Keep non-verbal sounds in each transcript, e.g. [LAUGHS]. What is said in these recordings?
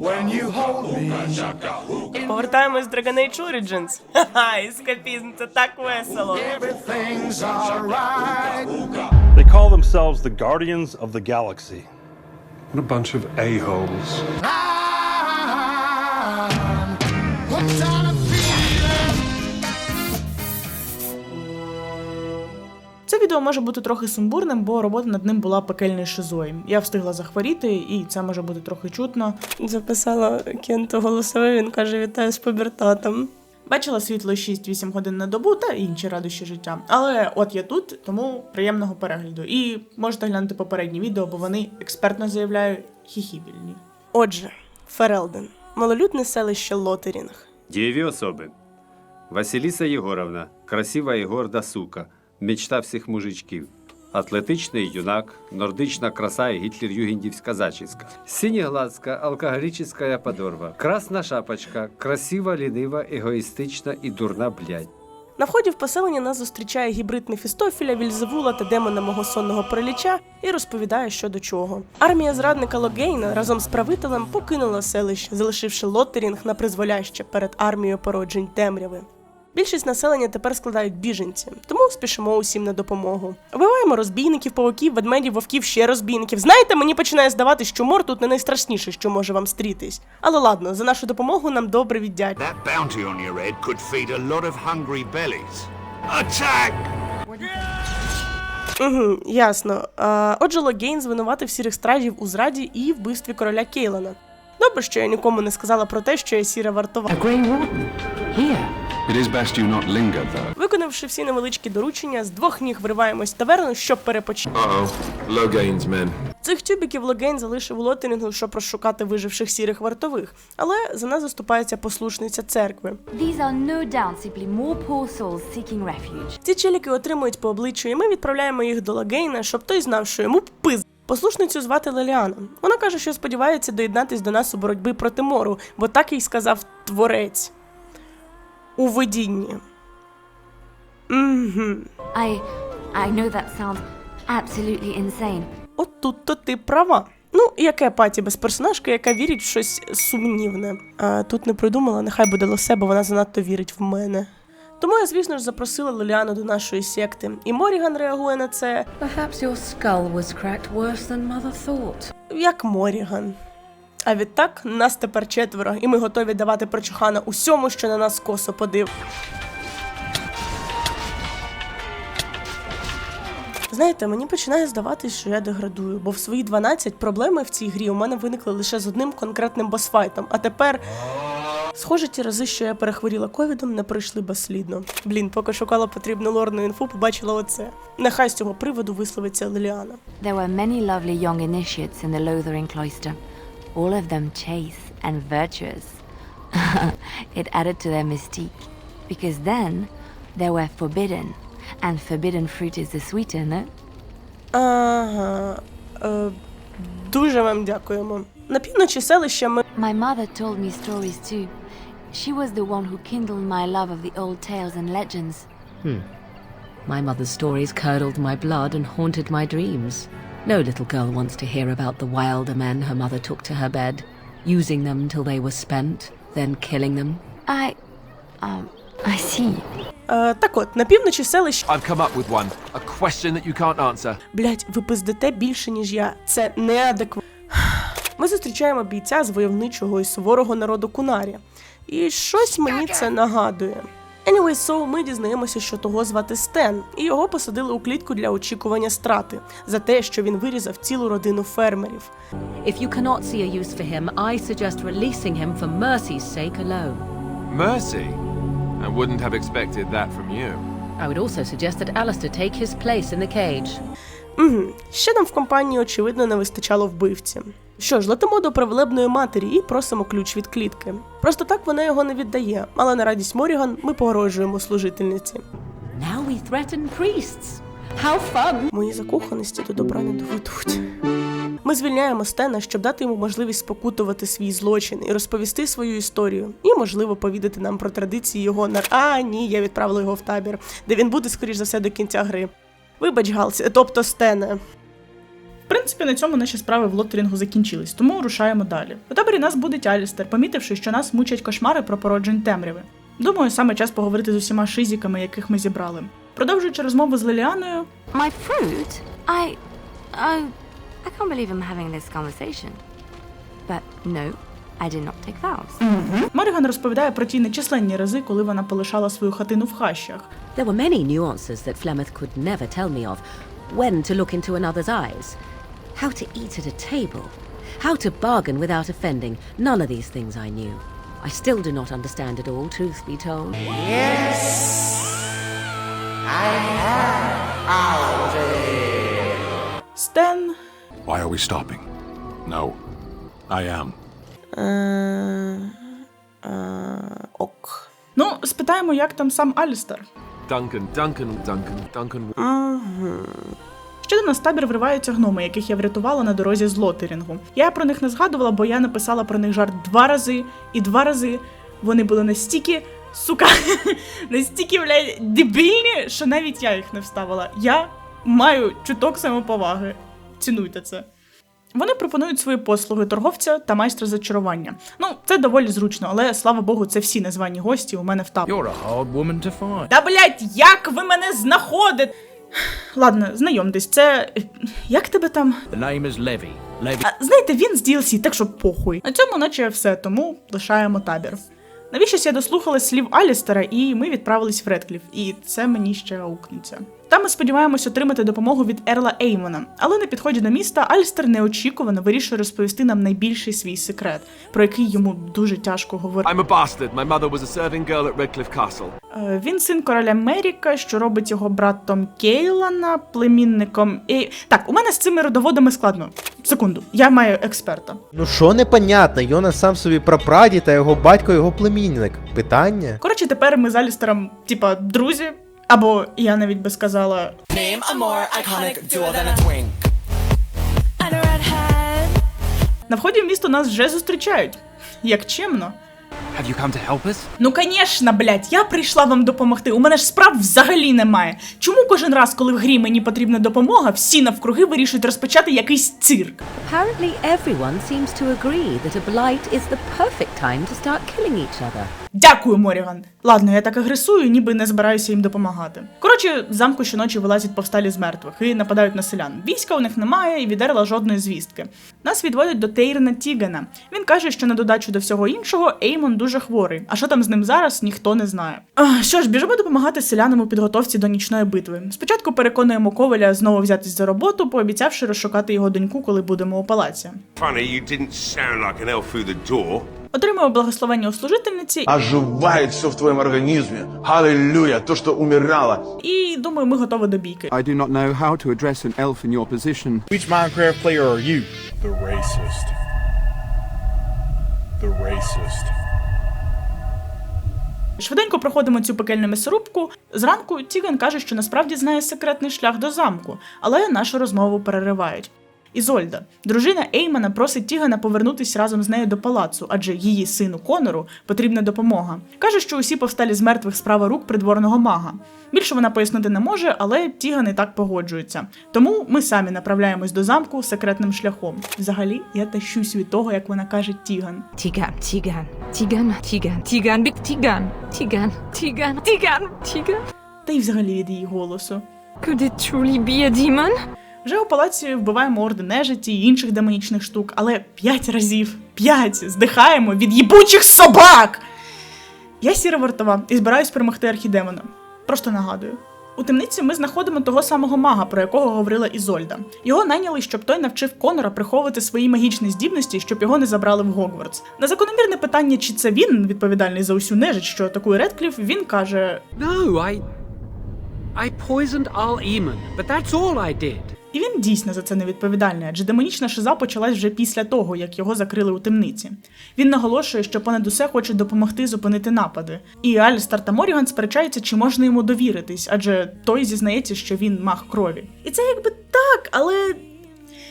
When you hold me, Повертаємось до Dragon Age Origins. [LAUGHS] Ха-ха, ескапізм, це так весело. everything's alright. They call themselves the Guardians of the Galaxy. What a bunch of a-holes. I'm Це відео може бути трохи сумбурним, бо робота над ним була пекельною шизою. Я встигла захворіти, і це може бути трохи чутно. Записала Кенту голосове, він каже: вітаю з пубертатом. Бачила світло 6-8 годин на добу та інші радощі життя. Але от я тут, тому приємного перегляду. І можете глянути попередні відео, бо вони експертно заявляю хіхібільні. Отже, Ферелден, малолюдне селище Лотерінг. Дієві особи. Василіса Єгоровна, красива і горда сука, мечта всіх мужичків. Атлетичний юнак, нордична краса і гітлер-югендівська зачіска. Синєгладська, алкоголічна подорва. Красна шапочка, красива, лінива, егоїстична і дурна блядь. На вході в поселення нас зустрічає гібрид Мефістофіля, Вільзевула та демона мого сонного приліча і розповідає, що до чого. Армія зрадника Логейна разом з правителем покинула селище, залишивши Лоттерінг на призволяще перед армією породжень темряви. Більшість населення тепер складають біженці, тому спішимо усім на допомогу. Вбиваємо розбійників, павуків, ведмедів, вовків, ще розбійників. Знаєте, мені починає здаватись, що мор тут не найстрашніше, що може вам стрітись. Але ладно, за нашу допомогу нам добре. Attack! Угу, ясно. А, отже, Логейн звинуватив сірих стражів у зраді і вбивстві короля Кейлана. Добре, що я нікому не сказала про те, що я сіра вартова. It is best you not linger, though. Виконавши всі невеличкі доручення, з двох ніг вириваємось в таверну, щоб перепочити. Men. Цих тюбіків Логейн залишив у Лотерінгу, щоб розшукати виживших сірих вартових, але за нас заступається послушниця церкви. These are no doubt simply more poor souls seeking refuge. Ці челіки отримують по обличчю, і ми відправляємо їх до Логейна, щоб той знав, що йому пиз. Послушницю звати Леліана. Вона каже, що сподівається доєднатись до нас у боротьбі проти мору, бо так їй сказав творець у видінні. Угу. I I know that sounds absolutely insane. От тут то ти права. Ну, яке паті без персонажки, яка вірить в щось сумнівне. А тут не придумала, нехай буде лосе, бо вона занадто вірить в мене. Тому я, звісно ж, запросила Лоліану до нашої секти, і Моріган реагує на це Perhaps your skull was cracked worse than mother thought. як Моріган. А відтак нас тепер четверо, і ми готові давати прочухана усьому, що на нас косо подив. Знаєте, мені починає здаватись, що я деградую, бо в свої 12 проблеми в цій грі у мене виникли лише з одним конкретним босфайтом. А тепер. Схоже, ті рази, що я перехворіла ковідом, не пройшли безслідно. Блін, поки шукала потрібну лорну інфу, побачила оце. Нехай з цього приводу висловиться Ліліана. There were many lovely young initiates in the Lothering cloister, all of them chaste and virtuous. [LAUGHS] it added to their mystique, because then they were forbidden, and forbidden fruit is the sweeter, no? Ага. Е, дуже вам дякуємо. На півночі селища ми. My mother told me stories too. She was the one who kindled my love of the old tales and legends. My mother's stories curdled my blood and haunted my dreams. No little girl wants to hear about the wilder men her mother took to her bed, using them till they were spent, then killing them. I. Um, I see. Е, так от, на півночі селища. I've come up with one. A question that you can't answer. Блять, ви пиздите більше, ніж я. Це неадекватно. Ми зустрічаємо бійця з войовничого і суворого народу Кунарія. І щось мені це нагадує. Anyway, so ми дізнаємося, що того звати Стен, і його посадили у клітку для очікування страти за те, що він вирізав цілу родину фермерів. If you cannot see a use for him, I suggest releasing him for mercy's sake alone. Mercy? I wouldn't have expected that from you. I would also suggest that Alistair take his place in the cage. Угу. Ще нам в компанії, очевидно, не вистачало вбивці. Що ж, летимо до привилебної матері і просимо ключ від клітки. Просто так вона його не віддає, але на радість Моріган ми погрожуємо служительниці. Now we threaten priests. How fun! Мої закоханості до добра не доведуть. Ми звільняємо Стена, щоб дати йому можливість спокутувати свій злочин і розповісти свою історію, і, можливо, повідати нам про традиції його на. А, ні, я відправила його в табір, де він буде, скоріш за все, до кінця гри. Вибач, Галсі, тобто Стене. Принципі, на цьому наші справи в лотерінгу закінчились, тому рушаємо далі. У таборі нас буде Алістер, помітивши, що нас мучать кошмари про породжень темряви. Думаю, саме час поговорити з усіма шизіками, яких ми зібрали. Продовжуючи розмову з Ліліаною, My fruit? I. Oh. I can't believe I'm having this conversation. But no, I did not take vows. Моріган розповідає про ті нечисленні рази, коли вона полишала свою хатину в хащах. There were many nuances that Flemeth could never tell me of. When to look into another's eyes, how to eat at a table, how to bargain without offending. None of these things I knew. I still do not understand it all, truth be told. Стен Why are we stopping? No. I am. Ок. Ну, спитаємо, як там сам Алістер. Duncan, Duncan, Duncan, Duncan. Ще до нас табір вриваються гноми, яких я врятувала на дорозі з лотерінгу. Я про них не згадувала, бо я написала про них жарт два рази, і два рази вони були настільки, сука, [LAUGHS] настільки, блядь, дебільні, що навіть я їх не вставила. Я маю чуток самоповаги. Цінуйте це. Вони пропонують свої послуги торговця та майстра зачарування. Ну, це доволі зручно, але слава Богу, це всі незвані гості у мене в таборі. You're a hard woman to find. Та блять, як ви мене знаходите? Ладно, знайомтесь, це. Як тебе там? The name is Levy. Levy. А, знаєте, він з DLC, так що похуй. На цьому наче все, тому лишаємо табір. Навіщось я дослухала слів Алістера, і ми відправились в Редкліф, і це мені ще аукнеться. Там ми сподіваємось отримати допомогу від Ерла Еймона, але на підході до міста Алістер неочікувано вирішує розповісти нам найбільший свій секрет, про який йому дуже тяжко говорити. I'm a bastard. My mother was a serving girl at Redcliffe Castle. Е, Він син короля Меріка, що робить його братом Кейлана, племінником. І... Так, у мене з цими родоводами складно. Секунду, я маю експерта. Ну що непонятно, Йона сам собі прапрадід, а його батько його племінник. Питання? Коротше, тепер ми з Алістером, типа, друзі. Або я навіть би сказала. На вході в місто нас вже зустрічають. Як чемно. Have you come to help us? Ну, звісно, блядь, я прийшла вам допомогти. У мене ж справ взагалі немає. Чому кожен раз, коли в грі мені потрібна допомога, всі навкруги вирішують розпочати якийсь цирк? Apparently, everyone seems to agree that a blight is the perfect time to start killing each other. Дякую, Моріган. Ладно, я так агресую, ніби не збираюся їм допомагати. Коротше, з замку щоночі вилазять повсталі з мертвих і нападають на селян. Війська у них немає і відерла жодної звістки. Нас відводять до Тейрна Тігана. Він каже, що на додачу до всього іншого Еймон дуже хворий. А що там з ним зараз, ніхто не знає. А, що ж, біжимо допомагати селянам у підготовці до нічної битви. Спочатку переконуємо Коваля знову взятись за роботу, пообіцявши розшукати його доньку, коли будемо у палаці. Funny you didn't sound like an elf through the door. Отримуємо благословення у служительниці Оживает все в твоем организме. Аллилуйя, то, что умирало. і думаю, ми готові до бійки. I do not know how to address an elf in your position. Which Minecraft player are you? The racist. The racist. Швиденько проходимо цю пекельну м'ясорубку. Зранку Тіган каже, що насправді знає секретний шлях до замку, але нашу розмову переривають. Ізольда, дружина Еймана, просить Тігана повернутися разом з нею до палацу, адже її сину Конору потрібна допомога. Каже, що усі повсталі з мертвих справа рук придворного мага. Більше вона пояснити не може, але Тіган і так погоджується. Тому ми самі направляємось до замку секретним шляхом. Взагалі, я тащусь від того, як вона каже Тіган. Tigan, Tigan, Tigan, Tigan, Tigan, big Tigan, Tigan, Tigan, Tigan, Tigan. Та й взагалі від її голосу. Could it truly be a demon? Вже у палаці вбиваємо орди нежиті і інших демонічних штук, але п'ять разів, п'ять здихаємо від їбучих собак. Я сіра вартова і збираюсь перемогти архідемона. Просто нагадую. У темниці ми знаходимо того самого мага, про якого говорила Ізольда. Його найняли, щоб той навчив Конора приховувати свої магічні здібності, щоб його не забрали в Гогвартс. На закономірне питання, чи це він відповідальний за усю нежить, що атакує Редкліф, він каже: No, I. I poisoned Al Eamon, but that's all I did. І він дійсно за це не відповідальний, адже демонічна шиза почалась вже після того, як його закрили у темниці. Він наголошує, що понад усе хоче допомогти зупинити напади. І Алістар та Моріган сперечаються, чи можна йому довіритись, адже той зізнається, що він маг крові. І це якби так, але.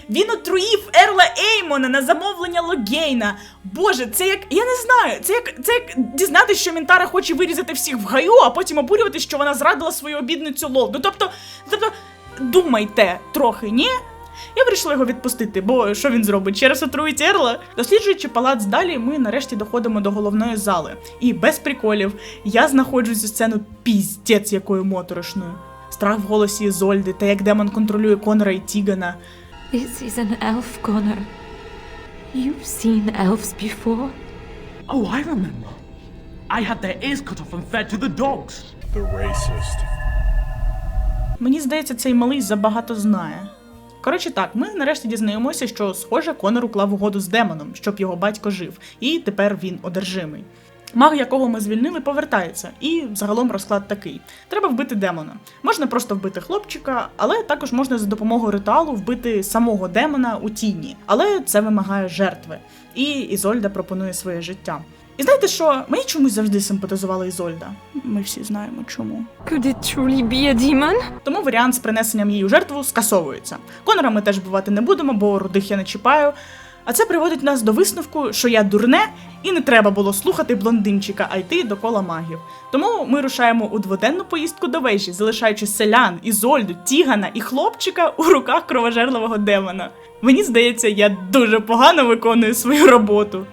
Він отруїв Ерла Еймона на замовлення Логейна. Боже, це як. Я не знаю, це як це як дізнатися, що Мінтара хоче вирізати всіх в гаю, а потім обурюватись, що вона зрадила свою обідницю Лол. Ну тобто, тобто, думайте трохи, ні? Я вирішила його відпустити, бо що він зробить? Через отруїть Ерла? Досліджуючи палац далі, ми нарешті доходимо до головної зали. І без приколів я знаходжу цю сцену піздець якою моторошною. Страх в голосі Ізольди та як демон контролює Конора і Тігана. This is an elf, Connor. You've seen elves before. Oh, I remember. I had their ears cut off and fed to the dogs. The racist. Мені здається, цей малий забагато знає. Коротше так, ми нарешті дізнаємося, що, схоже, Конор уклав угоду з демоном, щоб його батько жив, і тепер він одержимий. Маг, якого ми звільнили, повертається, і загалом розклад такий: треба вбити демона. Можна просто вбити хлопчика, але також можна за допомогою ритуалу вбити самого демона у тіні. Але це вимагає жертви. І Ізольда пропонує своє життя. І знаєте що? Мені чомусь завжди симпатизувала Ізольда. Ми всі знаємо чому. Could it truly be a demon? Тому варіант з принесенням її у жертву скасовується. Конора ми теж бувати не будемо, бо рудих я не чіпаю. А це приводить нас до висновку, що я дурне, і не треба було слухати блондинчика, а йти до кола магів. Тому ми рушаємо у дводенну поїздку до вежі, залишаючи селян, Ізольду, Тігана і хлопчика у руках кровожерливого демона. Мені здається, я дуже погано виконую свою роботу.